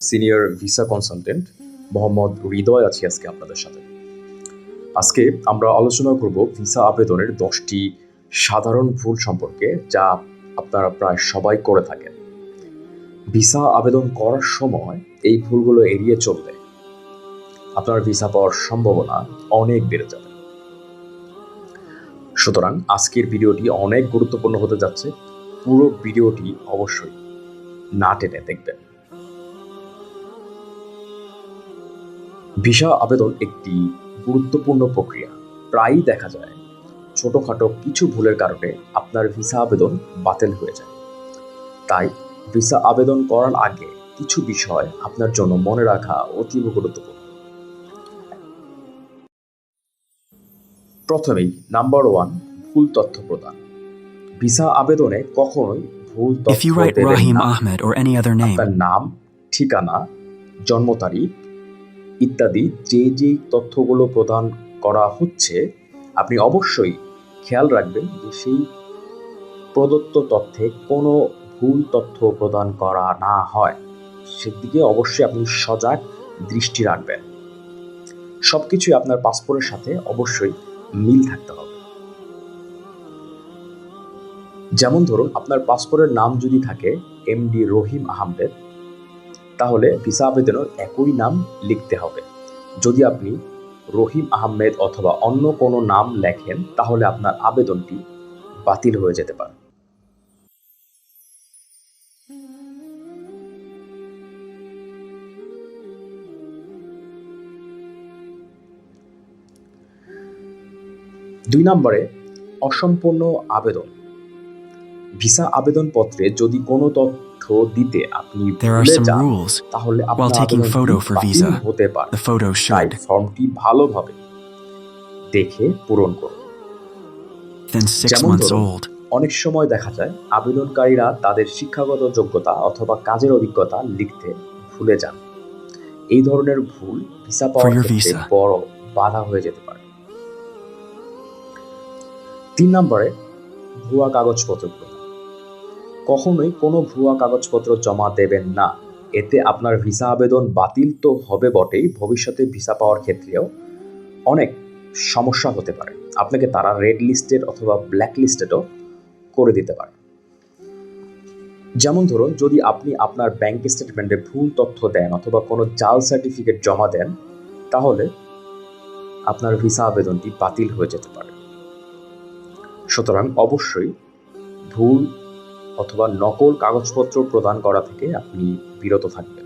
Senior visa consultant Mohammad Hridoy আছি আজকে আপনাদের সাথে। আজকে আমরা আলোচনা করব ভিসা আবেদনের দশটি সাধারণ ভুল সম্পর্কে যা আপনারা প্রায় সবাই করে থাকেন। ভিসা আবেদন করার সময় এই ভুলগুলো এড়িয়ে চললে আপনার ভিসা পাওয়ার সম্ভাবনা অনেক বেড়ে যাবে। সুতরাং আজকের ভিডিওটি অনেক গুরুত্বপূর্ণ হতে যাচ্ছে। পুরো ভিডিওটি অবশ্যই না টেনে দেখবেন। ভিসা আবেদন একটি গুরুত্বপূর্ণ প্রক্রিয়া। প্রায়ই দেখা যায় ছোটখাটো কিছু ভুলের কারণে আপনার ভিসা আবেদন বাতিল হয়ে যায়। তাই ভিসা আবেদন করার আগে কিছু বিষয় আপনার জন্য মনে রাখা অতীব গুরুত্বপূর্ণ। প্রথমেই নাম্বার ওয়ান ভুল তথ্য প্রদান। ভিসা আবেদনে কখনোই ভুল তথ্য দেবেন না। আপনার নাম ঠিকানা জন্ম তারিখ ইত্যাদি যে যে তথ্যগুলো প্রদান করা হচ্ছে, আপনি অবশ্যই খেয়াল রাখবেন যে সেই প্রদত্ত তথ্যে কোনো ভুল তথ্য প্রদান করা না হয়। সেদিকে অবশ্যই আপনি সজাগ দৃষ্টি রাখবেন। সব কিছুই আপনার পাসপোর্টের সাথে অবশ্যই মিল থাকতে হবে। যেমন ধরুন, আপনার পাসপোর্টের নাম যদি থাকে এমডি রহিম আহমেদ তাহলে ভিসা আবেদনের একই নাম লিখতে হবে। যদি আপনি রহিম আহমেদ অথবা অন্য কোনো নাম লেখেন, তাহলে আপনার আবেদনটি বাতিল হয়ে যেতে পারে। দুই নম্বরে, অসম্পূর্ণ আবেদন। ভিসা আবেদনপত্রে যদি কোনো তথ্য দিতে আপনি there are ভুলে some যান rules. তাহলে While আপনার taking আবেদনটি photo for বাতিল visa, হতে পারে The photo তাই should ফর্মটি ভালোভাবে দেখে পূরণ করুন then six যেমন months ধরুন, old. অনেক সময় দেখা যায় আবেদনকারীরা তাদের শিক্ষাগত যোগ্যতা অথবা কাজের অভিজ্ঞতা লিখতে ভুলে যান এই ধরনের ভুল ভিসা পাওয়ার your ক্ষেত্রে visa. বড় বাধা হয়ে যেতে পারে তিন নম্বরে ভুয়া কাগজপত্র কখনোই কোনো ভুয়া কাগজপত্র জমা দেবেন না। এতে আপনার ভিসা আবেদন বাতিল তো হবে বটেই, ভবিষ্যতে ভিসা পাওয়ার ক্ষেত্রেও অনেক সমস্যা হতে পারে। আপনাকে তারা রেড লিস্টেড অথবা ব্ল্যাক লিস্টেডও করে দিতে পারে। যেমন ধরুন, যদি আপনি আপনার ব্যাংক স্টেটমেন্টে ভুল তথ্য দেন অথবা কোনো জাল সার্টিফিকেট জমা দেন, তাহলে আপনার ভিসা আবেদনটি বাতিল হয়ে যেতে পারে। সুতরাং অবশ্যই ভুল অথবা নকল কাগজপত্র প্রদান করা থেকে আপনি বিরত থাকবেন।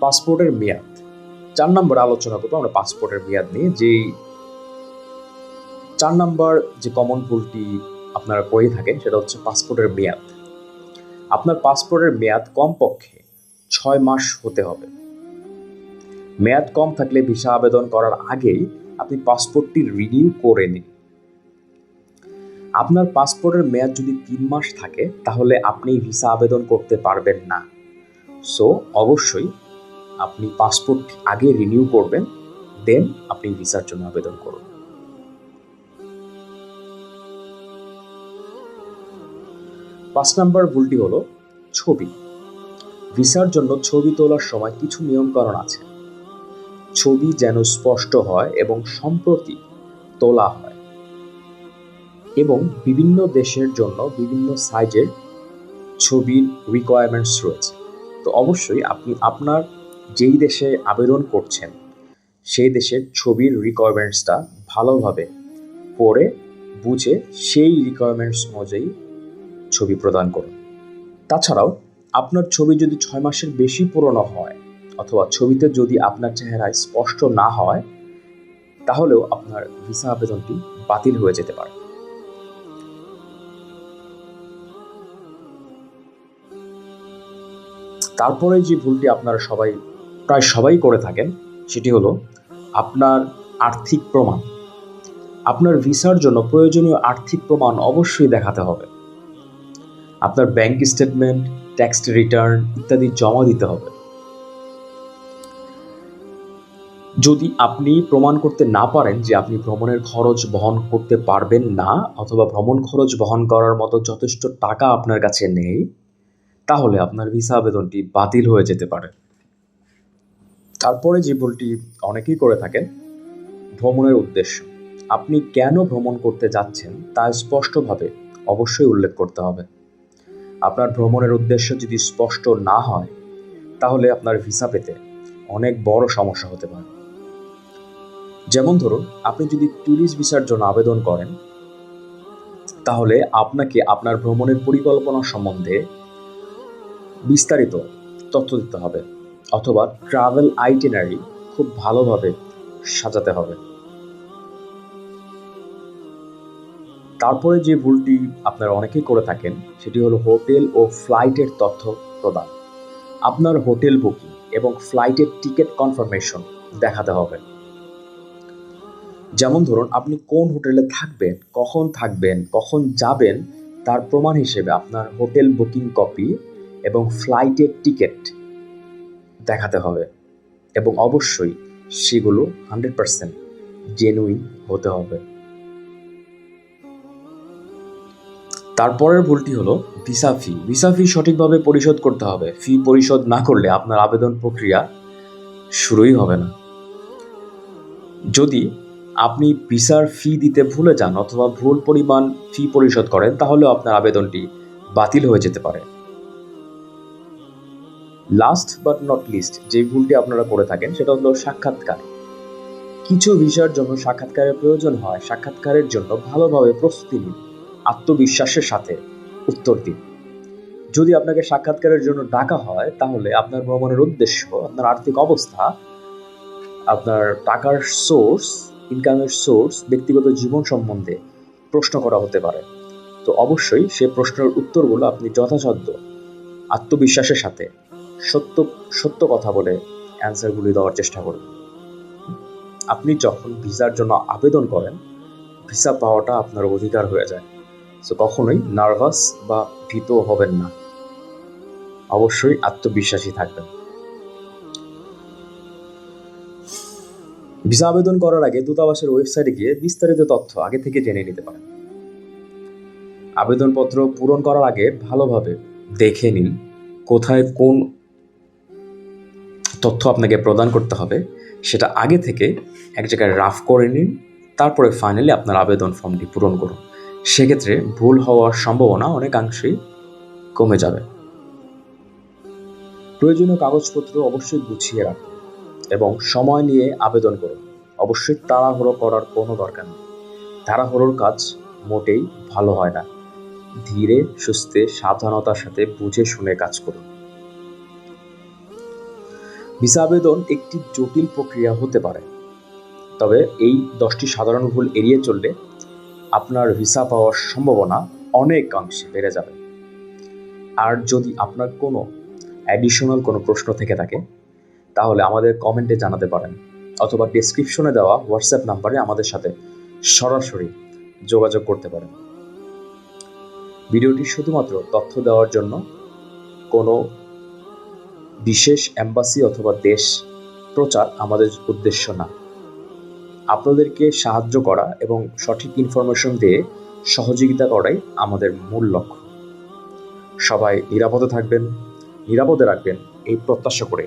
পাসপোর্টের মেয়াদ। চার নম্বর আলোচনা করব আমরা পাসপোর্টের মেয়াদ নিয়ে। যেই চার নম্বর যে কমন ভুলটি আপনারা করে থাকেন, সেটা হচ্ছে পাসপোর্টের মেয়াদ। আপনার পাসপোর্টের মেয়াদ কমপক্ষে ছয় মাস হতে হবে। মেয়াদ কম থাকলে ভিসা আবেদন করার আগেই আপনি পাসপোর্টটি রিনিউ করে নিন। আপনার পাসপোর্টের মেয়াদ যদি তিন মাস থাকে, তাহলে আপনি ভিসা আবেদন করতে পারবেন না। সো অবশ্যই আপনি পাসপোর্ট আগে রিনিউ করবেন দেন আপনি ভিসার জন্য আবেদন করুন। পাঁচ নাম্বার ভুলটি হলো ছবি। ভিসার জন্য ছবি তোলার সময় কিছু নিয়মকানুন আছে। ছবি যেন স্পষ্ট হয় এবং সম্প্রতি তোলা হয়। এবং বিভিন্ন দেশের জন্য বিভিন্ন সাইজের ছবির রিকোয়ারমেন্টস রয়েছে। তো অবশ্যই আপনি আপনার যেই দেশে আবেদন করছেন, সেই দেশের ছবির রিকোয়ারমেন্টসটা ভালোভাবে পড়ে, বুঝে সেই রিকোয়ারমেন্টস অনুযায়ী ছবি প্রদান করুন। তাছাড়াও আপনার ছবি যদি ছয় মাসের বেশি পুরনো হয় অথবা ছবিতে যদি আপনার চেহারা স্পষ্ট না হয়, তাহলেও আপনার ভিসা আবেদনটি বাতিল হয়ে যেতে পারে। তারপরে যে ভুলটি আপনারা সবাই, প্রায় সবাই করে থাকেন, সেটি হলো আপনার আর্থিক প্রমাণ। আপনার ভিসার জন্য প্রয়োজনীয় আর্থিক প্রমাণ অবশ্যই দেখাতে হবে। আপনার ব্যাংক স্টেটমেন্ট, ট্যাক্স রিটার্ন ইত্যাদি জমা দিতে হবে। যদি আপনি প্রমাণ করতে না পারেন যে আপনি ভ্রমণের খরচ বহন করতে পারবেন না অথবা ভ্রমণ খরচ বহন করার মতো যথেষ্ট টাকা আপনার কাছে নেই, তাহলে আপনার ভিসা আবেদনটি বাতিল হয়ে যেতে পারে। তারপরে যে ভুলটি অনেকেই করে থাকেন, ভ্রমণের উদ্দেশ্য। আপনি কেন ভ্রমণ করতে যাচ্ছেন তা স্পষ্টভাবে অবশ্যই উল্লেখ করতে হবে। আপনার ভ্রমণের উদ্দেশ্য যদি স্পষ্ট না হয়, তাহলে আপনার ভিসা পেতে অনেক বড় সমস্যা হতে পারে। যেমন ধরুন, আপনি যদি ট্যুরিস্ট ভিসার জন্য আবেদন করেন, তাহলে আপনাকে আপনার ভ্রমণের পরিকল্পনা সম্বন্ধে বিস্তারিত তথ্য দিতে হবে অথবা ট্রাভেল আইটেনারি খুব ভালোভাবে সাজাতে হবে। তারপরে যে ভুলটি আপনারা অনেকেই করে থাকেন, সেটি হলো হোটেল ও ফ্লাইটের তথ্য প্রদান। আপনার হোটেল বুকিং এবং ফ্লাইটের টিকিট কনফার্মেশন দেখাতে হবে। যেমন ধরুন, আপনি কোন হোটেলে থাকবেন, কখন থাকবেন, কখন যাবেন, তার প্রমাণ হিসেবে আপনার হোটেল বুকিং কপি এবং ফ্লাইটের টিকিট দেখাতে হবে। এবং অবশ্যই সেগুলো হান্ড্রেড পার্সেন্ট জেনুইন হতে হবে। তারপরের ভুলটি হলো ভিসা ফি। ভিসা ফি সঠিকভাবে পরিশোধ করতে হবে। ফি পরিশোধ না করলে আপনার আবেদন প্রক্রিয়া শুরুই হবে না। যদি আপনি ভিসার ফি দিতে ভুলে যান অথবা ভুল পরিমাণ ফি পরিশোধ করেন, তাহলেও আপনার আবেদনটি বাতিল হয়ে যেতে পারে। লাস্ট বাট নট লিস্ট যে ভুলটি আপনারা করে থাকেন, সেটা হলো সাক্ষাৎকার। কিছু ভিসার জন্য সাক্ষাৎকারের প্রয়োজন হয়, সাক্ষাৎকারের জন্য ভালোভাবে প্রস্তুতি নিন, আত্মবিশ্বাসের সাথে উত্তর দিন। যদি আপনাকে সাক্ষাৎকারের জন্য ডাকা হয়, তাহলে আপনার ভ্রমণের উদ্দেশ্য, আপনার আর্থিক অবস্থা, আপনার টাকার সোর্স ইনকামের সোর্স ব্যক্তিগত জীবন সম্বন্ধে প্রশ্ন করা হতে পারে। তো অবশ্যই সে প্রশ্নের উত্তরগুলো আপনি যথাসাধ্য আত্মবিশ্বাসের সাথে সত্য সত্য কথা বলে অ্যান্সারগুলি দেওয়ার চেষ্টা করুন। আপনি যখন ভিসার জন্য আবেদন করেন, ভিসা পাওয়াটা আপনার অধিকার হয়ে যায়। সো কখনোই নার্ভাস বা ভীত হবেন না। অবশ্যই আত্মবিশ্বাসী থাকবেন। ভিসা আবেদন করার আগে দূতাবাসের ওয়েবসাইটে গিয়ে বিস্তারিত তথ্য আগে থেকে জেনে নিতে পারেন। আবেদনপত্র পূরণ করার আগে ভালোভাবে দেখে নিন কোথায় কোন তথ্য আপনাকে প্রদান করতে হবে, সেটা আগে থেকে এক জায়গায় রাফ করে নিন, তারপরে ফাইনালি আপনার আবেদন ফর্মটি পূরণ করুন। সেক্ষেত্রে ভুল হওয়ার সম্ভাবনা অনেকাংশেই কমে যাবে। প্রয়োজনীয় কাগজপত্র অবশ্যই গুছিয়ে রাখুন। এবং সময় নিয়ে আবেদন করুন। অবশ্যই তাড়াহুড়ো করার কোনো দরকার নেই। তাড়াহুড়োর কাজ মোটেই ভালো হয় না। ধীরে, সুস্থে, সাবধানতার সাথে বুঝে শুনে কাজ করুন। ভিসা আবেদন একটি জটিল প্রক্রিয়া হতে পারে। তবে এই দশটি সাধারণ ভুল এড়িয়ে চললে আপনার ভিসা পাওয়ার সম্ভাবনা অনেকাংশে বেড়ে যাবে। আর যদি আপনার কোনো অ্যাডিশনাল কোনো প্রশ্ন থেকে থাকে তাহলে আমাদের কমেন্টে জানাতে পারেন। অথবা ডেসক্রিপশনে দেওয়া হোয়াটসঅ্যাপ নাম্বারে আমাদের সাথে সরাসরি যোগাযোগ করতে পারেন। ভিডিওটি শুধুমাত্র তথ্য দেওয়ার জন্য কোনো বিশেষ অ্যাম্বাসি অথবা দেশ প্রচার আমাদের উদ্দেশ্য না। আপনাদেরকে সাহায্য করা এবং সঠিক ইনফরমেশন দিয়ে সহযোগিতা করাই আমাদের মূল লক্ষ্য। সবাই নিরাপদে থাকবেন, নিরাপদে রাখবেন এই প্রত্যাশা করে।